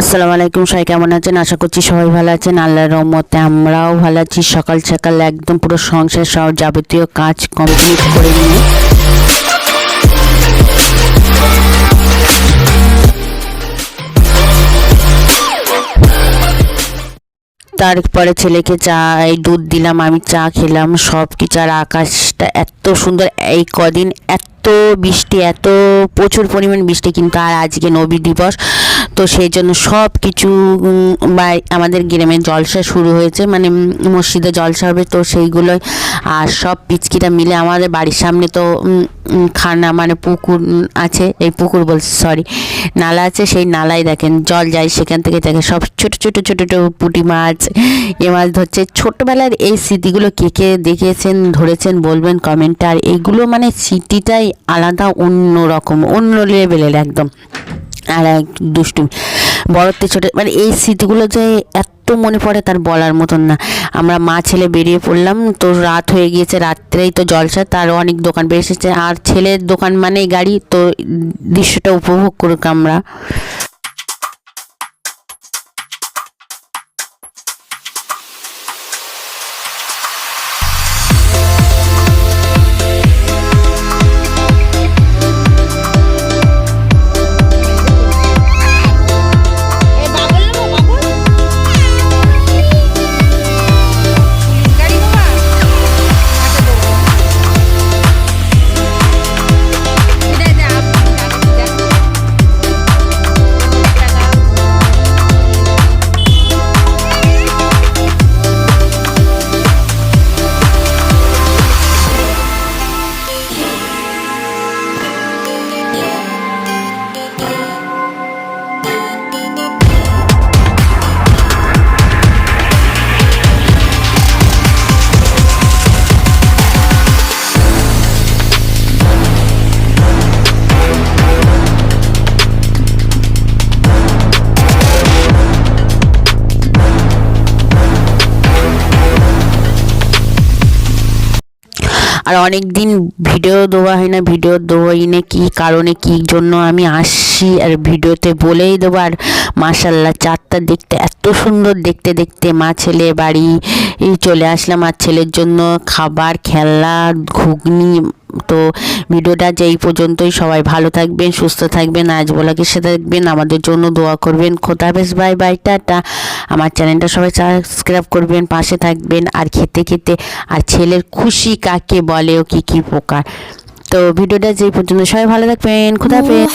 আসসালামু আলাইকুম, সবাই কেমন আছেন? আশা করছি সবাই ভালো আছেন। আল্লাহর রহমতে আমরাও ভালো আছি। সকাল সকাল একদম পুরো সংসার সব যাবতীয় কাজ কমপ্লিট করে নিয়ে। তারপরে ছেলেকে চা, এই দুধ দিলাম, আমি চা খেলাম সব কিছু আর আকাশটা এত সুন্দর, এই কদিন এত বৃষ্টি, এত প্রচুর পরিমাণ বৃষ্টি, কিন্তু আর আজকে নবী দিবস। তো সেই জন্য সব কিছু বা আমাদের গ্রামে জলসা শুরু হয়েছে মানে মসজিদে জলসা হবে তো সেইগুলোই। আর সব পিচকিটা মিলে আমাদের বাড়ির সামনে তো খানা মানে পুকুর আছে, এই পুকুর বলছি সরি নালা আছে, সেই নালায় দেখেন, জল যায় সেখান থেকে দেখে সব ছোট ছোট ছোট ছোট পুঁটি মাছ, এ মাছ ধরছে। ছোটবেলার এই স্মৃতিগুলো কে কে দেখেছেন, ধরেছেন, বলবেন কমেন্টে। আর এইগুলো মানে স্মৃতিটাই আলাদা, অন্য রকম, অন্য লেভেলের একদম। আর এক দুষ্টু। বড়তে ছোট মানে এই স্মৃতিগুলো যে এত মনে পড়ে তার বলার মতন না। আমরা মা ছেলে বেরিয়ে পড়লাম, তো রাত হয়ে গিয়েছে, রাত্রেই তো জলসা তার অনেক দোকান বেরিয়েছে এসেছে। আর ছেলের দোকান মানে গাড়ি, তো দৃশ্যটা উপভোগ করুক আমরা। আর অনেক দিন ভিডিও দেওয়া হয় না, ভিডিও দেওয়াই না কী কারণে, কী জন্য আমি আসছি আর ভিডিওতে বলেই দেবো। আর মাসাল্লাহ চারটা দেখতে এত সুন্দর দেখতে দেখতে মা ছেলে বাড়ি চলে আসলাম। আর ছেলের জন্য খাবার, খেলনা, ঘুগনি তো ভিডিওটা যে এই পর্যন্তই, সবাই ভালো থাকবেন, সুস্থ থাকবেন, আজ বলাকে সাথে থাকবেন, আমাদের জন্য দোয়া করবেন, খোদা বেশ বাই বাই, টাটা। আমার চ্যানেলটা সবাই সাবস্ক্রাইব করবেন, পাশে থাকবেন, আর খেতে খেতে, আর ছেলের খুশি কাকে বলে ও কী কী প্রকার। তো ভিডিওটা যেই পর্যন্ত, সবাই ভালো থাকবেন, খোদা হাফেজ।